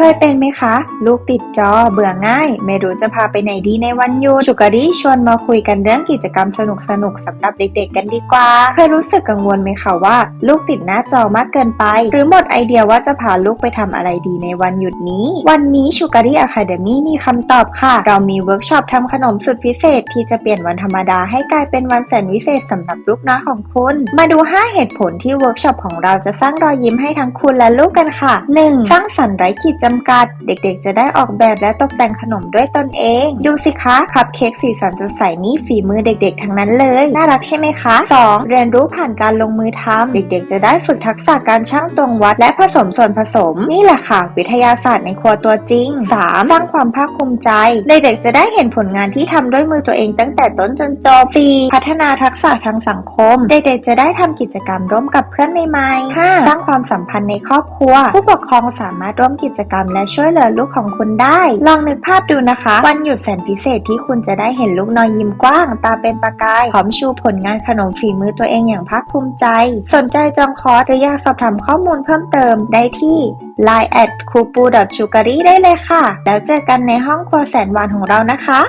เคยเป็นไหมคะ ลูกติดจอเบื่อง่าย ไม่รู้จะพาไปไหนดีในวันหยุดชูการีชวนมาคุยกันเรื่องกิจกรรมสนุกๆสำหรับเด็กๆ กันดีกว่า เคยรู้สึกกังวลไหมคะว่า ลูกติดหน้าจอมากเกินไป หรือหมดไอเดียว่าจะพาลูกไปทำอะไรดีในวันหยุดนี้ วันนี้ชูการีอะคาเดมี่มีคำตอบค่ะ เรามีเวิร์กช็อปทำขนมสุดพิเศษ ที่จะเปลี่ยนวันธรรมดาให้กลายเป็นวันแสนวิเศษสำหรับลูกน้อยของคุณ มาดู 5 เหตุผลที่เวิร์กช็อปของเราจะสร้างรอยยิ้มให้ทั้งคุณและลูกกันค่ะ 1. สร้างสรรค์ไร้ขีดจำกัด เด็กๆ จะได้ออกแบบและตกแต่งขนมด้วยตนเอง ดูสิคะ คัพเค้กสีสันสดใสนี่ฝีมือเด็กๆ ทั้งนั้นเลย น่ารักใช่ไหมคะ 2. เรียนรู้ผ่านการลงมือทำ เด็กๆ จะได้ฝึกทักษะการชั่งตวงวัด และผสมส่วนผสม นี่แหละค่ะ วิทยาศาสตร์ในครัวตัวจริง 3. สร้างความภาคภูมิใจ เด็กๆ จะได้เห็นผลงานที่ทำด้วยมือตัวเองตั้งแต่ต้นจนจบ 4. พัฒนาทักษะทางสังคม เด็กๆ จะได้ทำกิจกรรมร่วมกับเพื่อนใหม่ๆ 5. สร้างความสัมพันธ์ในครอบครัว ผู้ปกครองสามารถร่วมกิจกรรมและช่วยเหลือลูกของคุณได้ ลองนึกภาพดูนะคะ วันหยุดแสนพิเศษที่คุณจะได้เห็นลูกน้อยยิ้มกว้าง ตาเป็นประกายพร้อมชูผลงานขนมฝีมือตัวเองอย่างภาคภูมิใจ สนใจจองคอร์สหรืออยากสอบถามข้อมูลเพิ่มเติมได้ที่ line at kupu.sugary ได้เลยค่ะ แล้วเจอกันในห้องครัวแสนหวานของเรานะคะ